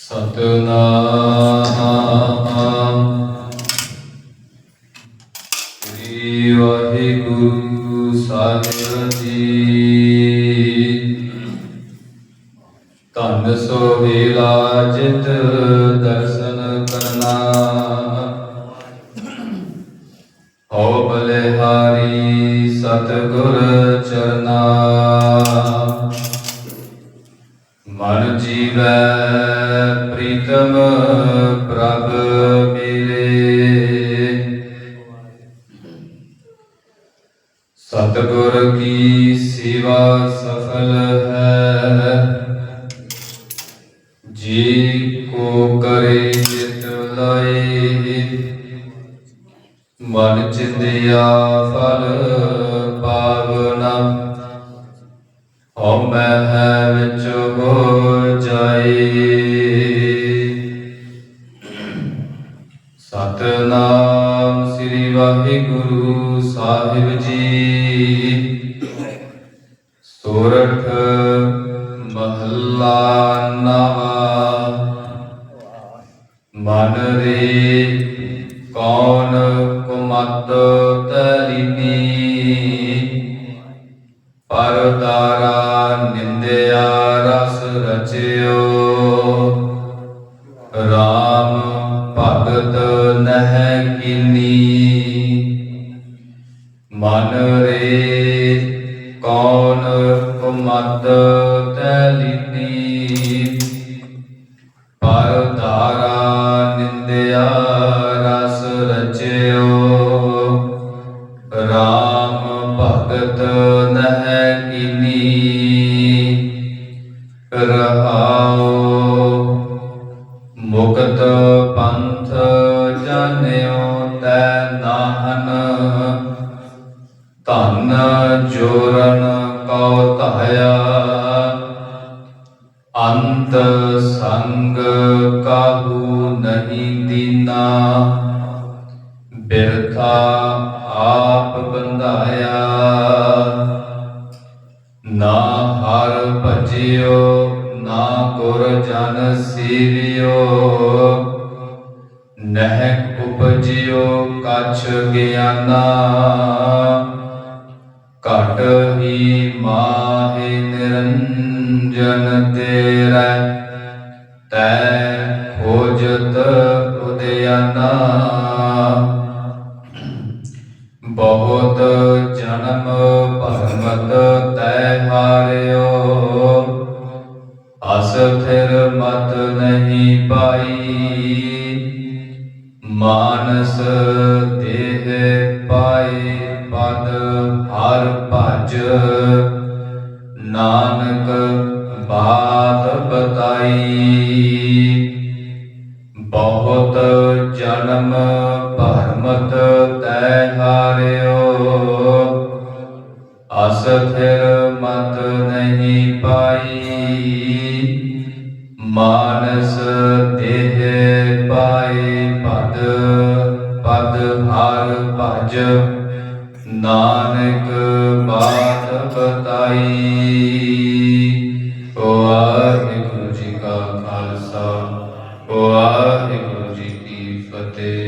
ਸਤਨਾਮ। ਸ੍ਰੀ ਵਾਹਿਗੁਰੂ ਸਾਹਿਬ ਜੀ। ਧੰਨ ਸੋਹਿਲਾ ਜਿਤ ਦਰਸ਼ਨ ਕਰਨਾ। ਹੋ ਬਲਿਹਾਰੀ ਸਤਿਗੁਰ ਚਰਨਾ। ਮਨ ਜੀਵੈ ਪ੍ਰੀਤਮ ਪ੍ਰਭ ਮਿਲੇ ਸਤਿਗੁਰ ਕੀ ਸੇਵਾ ਸਫਲ ਹੈ? ਜੀ ਕੋ ਕਰੇ ਚਿਤ ਲਾਏ। ਮਨ ਚਿੰਦਿਆ ਫਲ ਪਾਵਨਾ। ਹਉ ਮੈਂ ਵਿੱਚ ਹੋ ਸਤਨਾਮ ਸ੍ਰੀ ਵਾਹਿਗੁਰੂ ਸਾਹਿਬ ਜੀ। ਸੋਰਠ ਮਹੱਲਾ ਨਵਾ। ਮਨ ਰੇ ਕੌਣ ਕੁਮਤ ਤਲਿਨੀ ਪਰਦਾਰਾ ਨਿੰਦਿਆ ਰਸ ਰਚਿਓ। ਰਾਮ ਭਗਤ ਨਹਿ ਕੀਨੀ ਮਨ ਰੇ ਕੌਣ ਕੁਮਤ ਤਲਿਨੀ ਪਰ ਧਾਰਾ ਨਿੰਦਿਆ ਰਸ ਰਚਿਓ। ਰਾਮ ਭਗਤ ਨਹਿ ਕੀਨੀ। ਰਹਾਉ ਮੁਕਤ ਪੰਥ ਜਾਣਿਓ ਤੈ ਧਨ ਜੋਰਨ ਕਉ ਧਾਇਆ, ਅੰਤ ਸੰਗ ਕਾਹੂ ਨਹੀਂ ਦੀਨਾ, ਬਿਰਥਾ ਆਪ ਬੰਧਾਇਆ। ਨਾ ਹਰ ਭਜਿਓ, ਨਾ ਗੁਰ ਜਨ ਸੇਵਿਓ ਨਹਿ ਉਪਜਿਓ ਕਛ ਗਿਆਨਾ, ਘਟ ਹੀ ਮਾਹਿ ਨਿਰੰਜਨ ਤੇਰੇ, ਤੈ ਖੋਜਤ ਉਦਿਆਨਾ ਬਹੁਤ ਜਨਮ ਭਗਵਤ ਤੈ ਹਾਰਿਓ ਅਸਥਿਰ ਮਤ ਨਹੀਂ ਪਾਈ। ਮਾਨਸ ਦੇਹ ਪਾਏ ਪਦ ਹਰ ਭਜ। ਨਾਨਕ ਬਾਤ ਬਤਾਈ। ਬਹੁਤ ਜਨਮ ਭਰਮਤ ਤੈ ਹਾਰਿਓ। ਅਸਥਿਰ ਮਤ ਨਹੀਂ ਪਾਈ। ਮਾਨਸ ਹਰ ਭਜ ਨਾਨਕ ਬਾਤ ਬਤਾਈ। ਓ